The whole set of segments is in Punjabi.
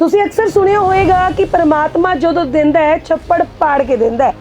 ਤੁਸੀਂ ਅਕਸਰ ਸੁਣਿਆ ਹੋਵੇਗਾ ਕਿ ਪਰਮਾਤਮਾ ਜਦੋਂ ਦਿੰਦਾ ਹੈ, ਛੱਪੜ ਪਾੜ ਕੇ ਦਿੰਦਾ ਹੈ।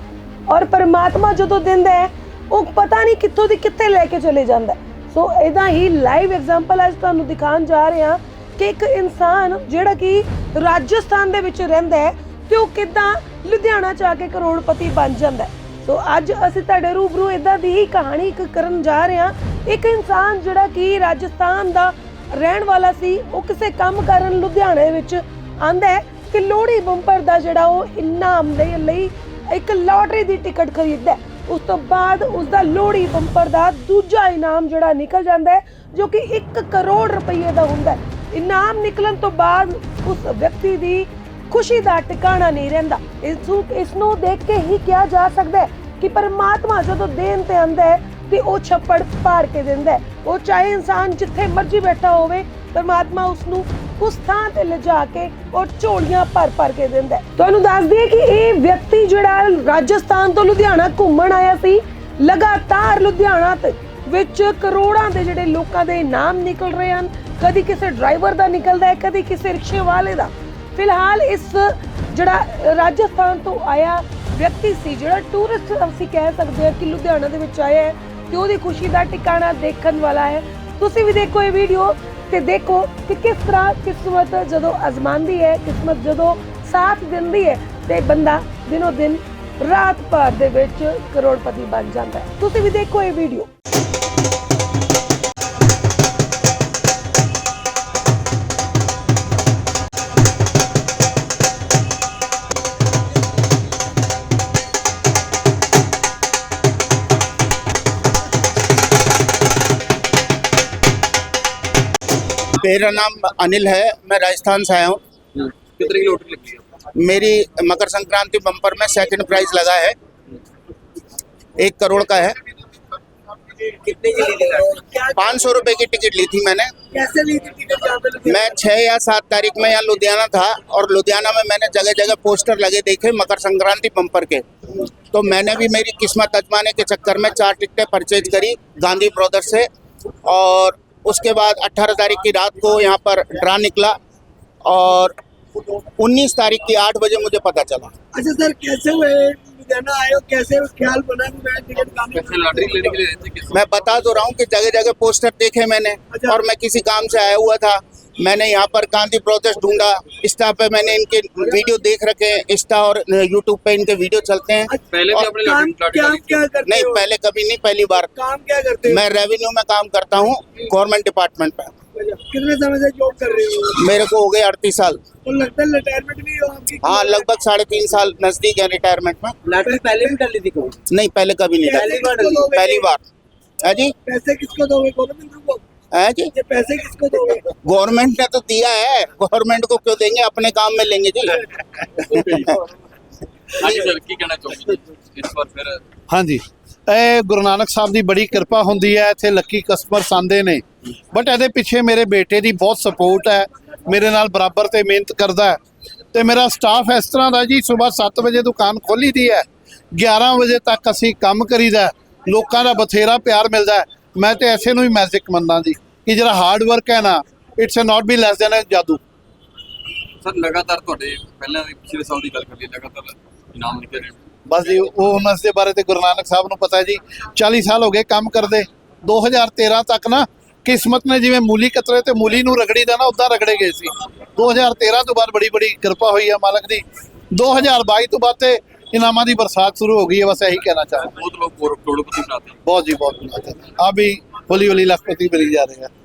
ਔਰ ਪਰਮਾਤਮਾ ਜਦੋਂ ਦਿੰਦਾ ਹੈ, ਉਹ ਪਤਾ ਨਹੀਂ ਕਿੱਥੋਂ ਦੀ ਕਿੱਥੇ ਲੈ ਕੇ ਚਲੇ ਜਾਂਦਾ ਸੋ ਇਹਦਾ ਹੀ ਲਾਈਵ ਐਗਜ਼ਾਮਪਲ ਅੱਜ ਤੁਹਾਨੂੰ ਦਿਖਾਉਣ ਜਾ ਰਹੇ ਹਾਂ ਕਿ ਇੱਕ ਇਨਸਾਨ ਜਿਹੜਾ ਕਿ ਰਾਜਸਥਾਨ ਦੇ ਵਿੱਚ ਰਹਿੰਦਾ ਹੈ ਤੇ ਉਹ ਕਿਦਾਂ ਲੁਧਿਆਣਾ ਚ ਆ ਕੇ ਕਰੋੜਪਤੀ ਬਣ ਜਾਂਦਾ ਹੈ। ਸੋ ਅੱਜ ਅਸੀਂ ਤੁਹਾਡੇ ਰੂਬਰੂ ਇਦਾਂ ਦੀ ਹੀ ਕਹਾਣੀ ਇੱਕ ਕਰਨ ਜਾ ਰਹੇ ਹਾਂ। ਇੱਕ ਇਨਸਾਨ ਜਿਹੜਾ ਕਿ ਰਾਜਸਥਾਨ ਦਾ ਰਹਿਣ ਵਾਲਾ ਸੀ, ਉਹ ਕਿਸੇ ਕੰਮ ਕਰਨ ਲੁਧਿਆਣੇ ਵਿੱਚ ਆਂਦਾ ਕਿ ਲੋਹੜੀ ਬੰਪਰ ਦਾ ਜਿਹੜਾ ਉਹ ਇਨਾਮ ਦੇ ਲਈ ਇੱਕ ਲਾਟਰੀ ਦੀ ਟਿਕਟ ਖਰੀਦਦਾ ਉਸ ਤੋਂ ਬਾਅਦ ਉਸ ਦਾ ਲੋਹੜੀ ਬੰਪਰ ਦਾ ਦੂਜਾ ਇਨਾਮ ਜਿਹੜਾ ਨਿਕਲ ਜਾਂਦਾ ਹੈ, ਜੋ ਕਿ 1 ਕਰੋੜ ਰੁਪਏ ਦਾ ਹੁੰਦਾ ਹੈ। ਇਨਾਮ ਨਿਕਲਣ ਤੋਂ ਬਾਅਦ ਉਸ ਵਿਅਕਤੀ ਦੀ ਖੁਸ਼ੀ ਦਾ ਟਿਕਾਣਾ ਨਹੀਂ ਰਹਿੰਦਾ। ਇਸ ਨੂੰ ਇਸ ਨੂੰ ਦੇਖ ਕੇ ਹੀ ਕਿਹਾ ਜਾ ਸਕਦਾ ਹੈ ਕਿ ਪਰਮਾਤਮਾ ਜਦੋਂ ਦੇਣ ਤੇ ਆਂਦਾ ਹੈ ਤੇ ਉਹ ਛੱਪੜ ਪਾੜ ਕੇ ਦਿੰਦਾ ਹੈ। ਉਹ ਚਾਹੇ ਇਨਸਾਨ ਜਿੱਥੇ ਮਰਜ਼ੀ ਬੈਠਾ ਹੋਵੇ, ਪਰਮਾਤਮਾ ਉਸ ਨੂੰ ਉਸ ਥਾਂ ਤੇ ਲਿਜਾ ਕੇ ਉਹ ਝੋਲੀਆਂ ਭਰ ਭਰ ਕੇ ਦਿੰਦਾ ਤੁਹਾਨੂੰ ਦੱਸ ਦਈਏ ਕਿ ਇਹ ਵਿਅਕਤੀ ਜਿਹੜਾ ਰਾਜਸਥਾਨ ਤੋਂ ਲੁਧਿਆਣਾ ਘੁੰਮਣ ਆਇਆ ਸੀ, ਲਗਾਤਾਰ ਲੁਧਿਆਣਾ ਤੇ ਵਿੱਚ ਕਰੋੜਾਂ ਦੇ ਜਿਹੜੇ ਲੋਕਾਂ ਦੇ ਇਨਾਮ ਨਿਕਲ ਰਹੇ ਹਨ। ਕਦੀ ਕਿਸੇ ਡਰਾਈਵਰ ਦਾ ਨਿਕਲਦਾ ਹੈ, ਕਦੀ ਕਿਸੇ ਰਿਕਸ਼ੇ ਵਾਲੇ ਦਾ। ਫਿਲਹਾਲ ਇਸ ਜਿਹੜਾ ਰਾਜਸਥਾਨ ਤੋਂ ਆਇਆ ਵਿਅਕਤੀ ਸੀ, ਜਿਹੜਾ ਟੂਰਿਸਟ ਅਸੀਂ ਕਹਿ ਸਕਦੇ ਹਾਂ ਕਿ ਲੁਧਿਆਣਾ ਦੇ ਵਿੱਚ ਆਇਆ ਹੈ ਤੇ ਉਹਦੀ ਖੁਸ਼ੀ ਦਾ ਟਿਕਾਣਾ ਦੇਖਣ ਵਾਲਾ ਹੈ। ਤੁਸੀਂ ਵੀ ਦੇਖੋ ਇਹ ਵੀਡੀਓ ਤੇ ਦੇਖੋ ਕਿ ਕਿਸ ਤਰ੍ਹਾਂ ਕਿਸਮਤ ਜਦੋਂ ਅਜ਼ਮਾਉਂਦੀ ਹੈ, ਕਿਸਮਤ ਜਦੋਂ ਸਾਥ ਦਿੰਦੀ ਹੈ ਤੇ ਬੰਦਾ ਦਿਨੋ ਦਿਨ ਰਾਤ ਭਰ ਦੇ ਵਿੱਚ ਕਰੋੜਪਤੀ ਬਣ ਜਾਂਦਾ ਹੈ। ਤੁਸੀਂ ਵੀ ਦੇਖੋ ਇਹ ਵੀਡੀਓ। मेरा नाम अनिल है मैं राजस्थान से आया हूँ। कितने की लॉटरी लगी है? मेरी मकर संक्रांति बम्पर में सेकंड प्राइज लगा है। एक करोड़ का है। कितने की ली पाँच सौ रुपए की टिकट ली थी मैंने। कैसे ली थी टिकट मैं छः या सात तारीख में यहाँ लुधियाना था और लुधियाना में मैंने जगह जगह पोस्टर लगे देखे मकर संक्रांति बम्पर के। तो मैंने भी मेरी किस्मत अजमाने के चक्कर में चार टिकटें परचेज करी गांधी ब्रदर्स से और उसके बाद 18 तारीख की रात को यहाँ पर ड्रा निकला और 19 तारीख की 8 बजे मुझे पता चला। अच्छा सर कैसे हुए? लुधियाना आए हो? कैसे ख्याल बना मैं टिकट काटने कैसे लॉटरी लेने के लिए आए थे किस मैं बता तो रहा हूँ कि जगह जगह पोस्टर देखे मैंने अच्छा। और मैं किसी काम से आया हुआ था। मैंने यहाँ पर गांधी प्रोटेस्ट ढूंढा। इंस्टा पे मैंने इनके वीडियो देख रखे हैं इंस्टा और यूट्यूब पे इनके वीडियो चलते हैं। पहले भी और- आपने काम क्या क्या करते नहीं पहले कभी नहीं पहली बार। काम क्या करते हो? मैं रेवेन्यू में काम करता हूँ गवर्नमेंट डिपार्टमेंट में कितने समय से जॉब कर रहे हो? मेरे को हो गए अड़तीस साल। तो लगता है रिटायरमेंट भी हाँ लगभग साढ़े तीन साल नज़दीक है रिटायरमेंट में। पहले भी डाली थी नहीं पहले कभी नहीं पहली बार पहली बार। है जी? पैसे किसको दोगे? गोविंद को है जी ये पैसे किसको दोगे गवर्नमेंट ने तो दिया है गवर्नमेंट को क्यों देंगे अपने काम में लेंगे जी हाँ जी सर की कहना चाहोगे जी? इस बार फिर ਹਾਂਜੀ ਇਹ ਗੁਰੂ ਨਾਨਕ ਸਾਹਿਬ ਦੀ ਬੜੀ ਕਿਰਪਾ ਹੁੰਦੀ ਹੈ ਇੱਥੇ ਲੱਕੀ ਕਸਟਮਰਸ ਆਉਂਦੇ ਨੇ ਬਟ ਇਹਦੇ ਪਿੱਛੇ ਮੇਰੇ ਬੇਟੇ ਦੀ ਬਹੁਤ ਸਪੋਰਟ ਹੈ ਮੇਰੇ ਨਾਲ ਬਰਾਬਰ ਤੇ ਮਿਹਨਤ ਕਰਦਾ ਹੈ ਤੇ ਮੇਰਾ ਸਟਾਫ ਇਸ ਤਰ੍ਹਾਂ ਦਾ ਜੀ ਸਵੇਰ 7 ਵਜੇ ਦੁਕਾਨ ਖੋਲੀ ਦੀ ਹੈ 11 ਵਜੇ ਤੱਕ ਅਸੀਂ ਕੰਮ ਕਰੀਦਾ ਹੈ। ਲੋਕਾਂ ਦਾ ਬਥੇਰਾ ਪਿਆਰ ਮਿਲਦਾ ਹੈ। ਮੈਂ ਤੇ ਐਸੇ ਨੂੰ ਹੀ ਮੈਜਿਕ ਮੰਨਦਾ ਜੀ ਕਿ ਜਿਹੜਾ ਹਾਰਡ ਵਰਕ ਹੈ ਨਾ it's not be less than ਜਾਦੂ। ਸਰ ਲਗਾਤਾਰ ਤੁਹਾਡੇ ਪਹਿਲਾਂ ਵੀ ਪਿਛਲੇ ਸਾਲ ਦੀ ਗੱਲ ਕਰੀਏ ਲਗਾਤਾਰ ਇਨਾਮ ਨਿਕਲ ਰਹੇ। ਬਸ ਜੀ ਉਹ ਉਹਨਾਂ ਦੇ ਬਾਰੇ ਤੇ ਗੁਰੂ ਨਾਨਕ ਸਾਹਿਬ ਨੂੰ ਪਤਾ ਜੀ 40 ਸਾਲ ਹੋ ਗਏ ਕੰਮ ਕਰਦੇ। 2013 ਤੱਕ ਨਾ ਕਿਸਮਤ ਨੇ ਜਿਵੇਂ ਮੂਲੀ ਕਤਰੇ ਤੇ ਮੂਲੀ ਨੂੰ ਰਗੜੀ ਦਾ ਨਾ ਉਦਾਂ ਰਗੜੇ ਗਏ ਸੀ। 2013 ਤੋਂ ਬਾਅਦ ਬੜੀ ਬੜੀ ਕਿਰਪਾ ਹੋਈ ਹੈ ਮਾਲਕ ਦੀ। 2022 ਤੋਂ ਬਾਅਦ ਤੇ इनामा की बरसात शुरू हो गई है बस यही कहना चाहूँगा बहुत लोग करोड़पति बनाते हैं बहुत जी बहुत बनाते हैं आप भी हौली हौली लखपति बनी जा रहे हैं